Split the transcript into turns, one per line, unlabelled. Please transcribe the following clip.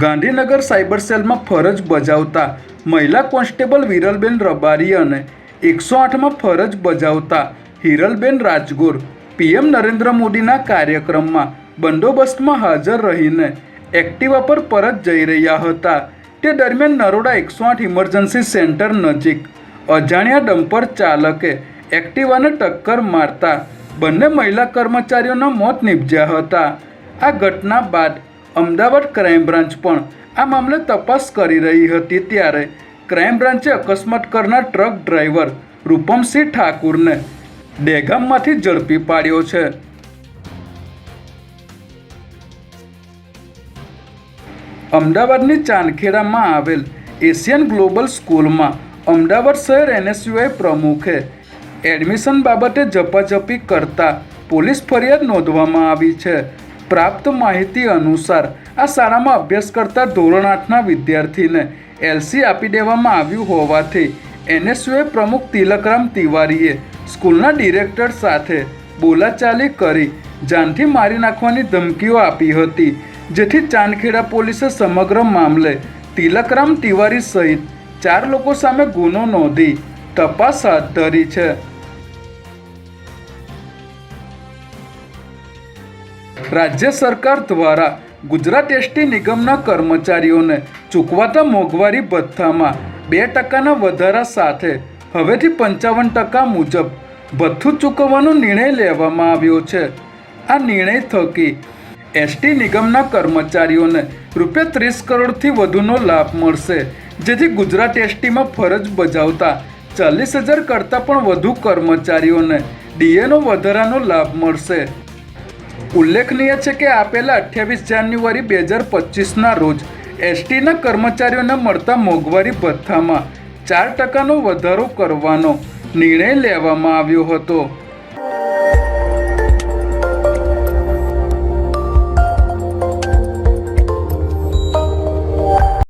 Gandhinagar cyber સેલમાં ફરજ બજાવતા મહિલા કોન્સ્ટેબલ વિરલબેન રબારી અને એકસો આઠમાં ફરજ બજાવતા હિરલબેન રાજગોર પીએમ નરેન્દ્ર મોદીના કાર્યક્રમમાં બંદોબસ્તમાં હાજર રહીને એક્ટિવા પર પરત જઈ રહ્યા હતા. તે દરમિયાન નરોડા એકસો આઠ ઇમરજન્સી સેન્ટર નજીક અજાણ્યા ડમ્પર ચાલકે એક્ટિવાને ટક્કર મારતા બંને મહિલા કર્મચારીઓના મોત નીપજ્યા હતા. આ ઘટના બાદ અમદાવાદ ક્રાઇમ બ્રાન્ચ પણ આ મામલે તપાસ કરી રહી હતી ત્યારે ક્રાઇમ બ્રાન્ચે અકસ્માત કરનાર ટ્રક ડ્રાઈવર રૂપમસિંહ ઠાકુરને દેગામમાંથી ઝડપી પાડ્યો છે. અમદાવાદની ચાંદખેડામાં આવેલ એશિયન ગ્લોબલ સ્કૂલમાં અમદાવાદ શહેર એનએસયુઆઈ પ્રમુખે એડમિશન બાબતે ઝપાઝપી કરતા પોલીસ ફરિયાદ નોંધવામાં આવી છે. પ્રાપ્ત માહિતી અનુસાર આ શાળામાં અભ્યાસ કરતા ધોરણ આઠના વિદ્યાર્થીને એલસી આપી દેવામાં આવ્યું હોવાથી એનએસયુએ પ્રમુખ તિલકરામ તિવારીએ સ્કૂલના ડિરેક્ટર સાથે બોલાચાલી કરી જાનથી મારી નાખવાની ધમકીઓ આપી હતી, જેથી ચાંદખેડા પોલીસે સમગ્ર મામલે તિલકરામ તિવારી સહિત ચાર લોકો સામે ગુનો નોંધી તપાસ હાથ ધરી છે. રાજ્ય સરકાર દ્વારા ગુજરાત એસટી નિગમના કર્મચારીઓને ચૂકવાતા મોંઘવારી ભથ્થામાં બે ટકાના વધારા સાથે હવેથી પંચાવન ટકા મુજબ ભથ્થું ચૂકવવાનો નિર્ણય લેવામાં આવ્યો છે. આ નિર્ણય થકી એસટી નિગમના કર્મચારીઓને રૂપિયા ત્રીસ કરોડથી વધુનો લાભ મળશે, જેથી ગુજરાત એસટીમાં ફરજ બજાવતા ચાલીસ હજાર કરતાં પણ વધુ કર્મચારીઓને ડીએનો વધારાનો લાભ મળશે. ઉલ્લેખનીય છે કે આપેલા અઠ્યાવીસ જાન્યુઆરી બે હજાર પચીસના રોજ એસટીના કર્મચારીઓને મળતા મોંઘવારી ભથ્થામાં ચાર ટકાનો વધારો કરવાનો નિર્ણય લેવામાં આવ્યો હતો.